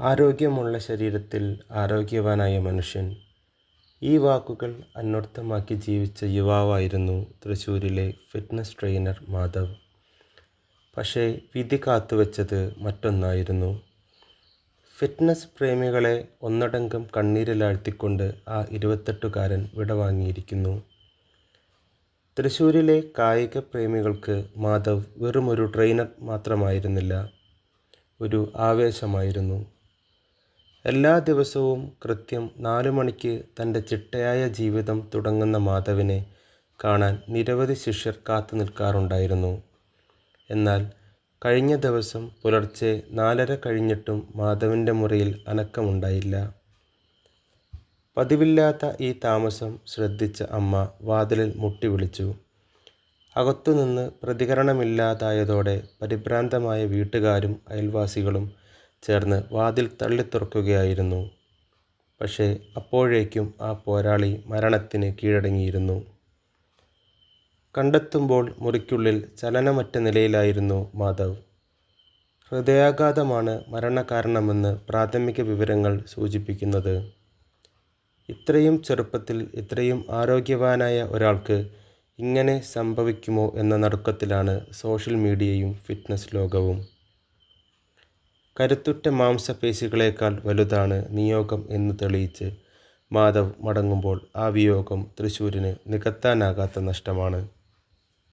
ആരോഗ്യമുള്ള ശരീരത്തിൽ ആരോഗ്യവാനായ മനുഷ്യൻ ഈ വാക്കുകൾ അന്വർത്ഥമാക്കി ജീവിച്ച യുവാവായിരുന്നു തൃശ്ശൂരിലെ ഫിറ്റ്നസ് ട്രെയിനർ മാധവ്. പക്ഷേ വിധി കാത്തുവെച്ചത് മറ്റൊന്നായിരുന്നു. ഫിറ്റ്നസ് പ്രേമികളെ ഒന്നടങ്കം കണ്ണീരിലാഴ്ത്തിക്കൊണ്ട് ആ ഇരുപത്തെട്ടുകാരൻ വിടവാങ്ങിയിരിക്കുന്നു തൃശ്ശൂരിലെ കായിക പ്രേമികൾക്ക് മാധവ് വെറുമൊരു ട്രെയിനർ മാത്രമായിരുന്നില്ല ഒരു ആവേശമായിരുന്നു. എല്ലാ ദിവസവും കൃത്യം നാലു മണിക്ക് തന്റെ ചിട്ടയായ ജീവിതം തുടങ്ങുന്ന മാധവിനെ കാണാൻ നിരവധി ശിഷ്യർ കാത്തു നിൽക്കാറുണ്ടായിരുന്നു. എന്നാൽ കഴിഞ്ഞ ദിവസം പുലർച്ചെ നാലര കഴിഞ്ഞിട്ടും മാധവിന്റെ മുറിയിൽ അനക്കമുണ്ടായില്ല. പതിവില്ലാത്ത ഈ താമസം ശ്രദ്ധിച്ച അമ്മ വാതിലിൽ മുട്ടി വിളിച്ചു. അകത്തുനിന്ന് പ്രതികരണമില്ലാതായതോടെ പരിഭ്രാന്തമായ വീട്ടുകാരും അയൽവാസികളും ചേർന്ന് വാതിൽ തള്ളിത്തുറക്കുകയായിരുന്നു. പക്ഷേ അപ്പോഴേക്കും ആ പോരാളി മരണത്തിന് കീഴടങ്ങിയിരുന്നു. കണ്ടെത്തുമ്പോൾ മുറിക്കുള്ളിൽ ചലനമറ്റ നിലയിലായിരുന്നു മാധവ്. ഹൃദയാഘാതമാണ് മരണകാരണമെന്ന് പ്രാഥമിക വിവരങ്ങൾ സൂചിപ്പിക്കുന്നത്. ഇത്രയും ചെറുപ്പത്തിൽ ഇത്രയും ആരോഗ്യവാനായ ഒരാൾക്ക് ഇങ്ങനെ സംഭവിക്കുമോ എന്ന നടുക്കത്തിലാണ് സോഷ്യൽ മീഡിയയും ഫിറ്റ്നസ് ലോകവും. കരുത്തുറ്റ മാംസപേശികളേക്കാൾ വലുതാണ് നിയോഗം എന്ന് തെളിയിച്ച് മാധവ് മടങ്ങുമ്പോൾ ആ വിയോഗം തൃശ്ശൂരിന് നികത്താനാകാത്ത നഷ്ടമാണ്.